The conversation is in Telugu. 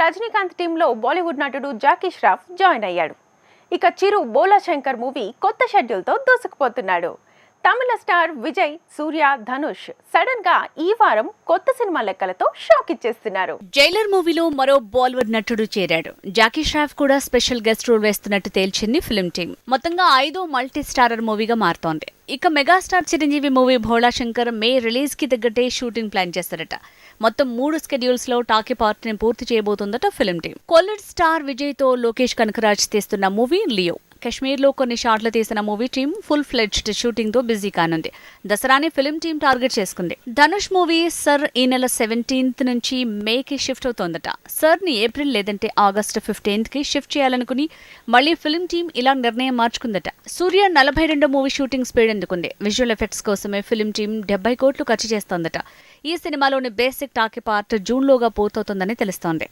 రజనీకాంత్ టీంలో బాలీవుడ్ నటుడు జాకీ ష్రాఫ్ జాయిన్ అయ్యాడు. ఇక చిరు బోలా శంకర్ మూవీ కొత్త షెడ్యూల్తో దూసుకుపోతున్నాడు. తమిళ స్టార్ విజయ్ సూర్య ధనుష్ సడన్గా ఈ వారం కొత్త సినిమా లెక్కలతో షాక్ ఇచ్చేస్తున్నారు. జైలర్ మూవీలో మరో బాలీవుడ్ నటుడు చేరాడు. జాకీ ష్రాఫ్ కూడా స్పెషల్ గెస్ట్ రోల్ వేస్తున్నట్టు తేల్చింది ఫిల్మ్ టీమ్. మొత్తంగా ఐదో మల్టీ స్టారర్ మూవీగా మారుతోంది. ఇక megastar Chiranjeevi movie Bhola Shankar May రిలీజ్కి తగ్గట్టే షూటింగ్ ప్లాన్ చేస్తారట. మొత్తం మూడు స్కెడ్యూల్స్లో టాకీ పార్ట్ని పూర్తి చేయబోతుందట ఫిల్మ్ టీమ్. కొల్లడ్ స్టార్ విజయ్తో లోకేష్ కనకరాజ్ తీస్తున్న మూవీ లియో. కశ్మీర్లో కొన్ని షాట్లు తీసిన మూవీ టీం ఫుల్ ఫ్లెడ్జ్డ్ షూటింగ్తో బిజీ కానుంది. దసరాని ఫిల్మ్ టీం టార్గెట్ చేసుకుంది. ధనుష్ మూవీ సర్ ఈ నెల సెవెంటీన్త్ నుంచి మేకి షిఫ్ట్ అవుతోందట. సర్ని ఏప్రిల్ లేదంటే ఆగస్ట్ ఫిఫ్టీన్త్కి షిఫ్ట్ చేయాలనుకుని మళ్ళీ ఫిల్మ్ టీం ఇలా నిర్ణయం మార్చుకుందట. సూర్య నలభై రెండు మూవీ షూటింగ్ స్పీడ్ ఎందుకుంది? విజువల్ ఎఫెక్ట్స్ కోసమే ఫిల్మ్ టీం డెబ్బై కోట్లు ఖర్చు చేస్తోందట. ఈ సినిమాలోని బేసిక్ టాకీ పార్ట్ జూన్లోగా పూర్తవుతుందని తెలుస్తోంది.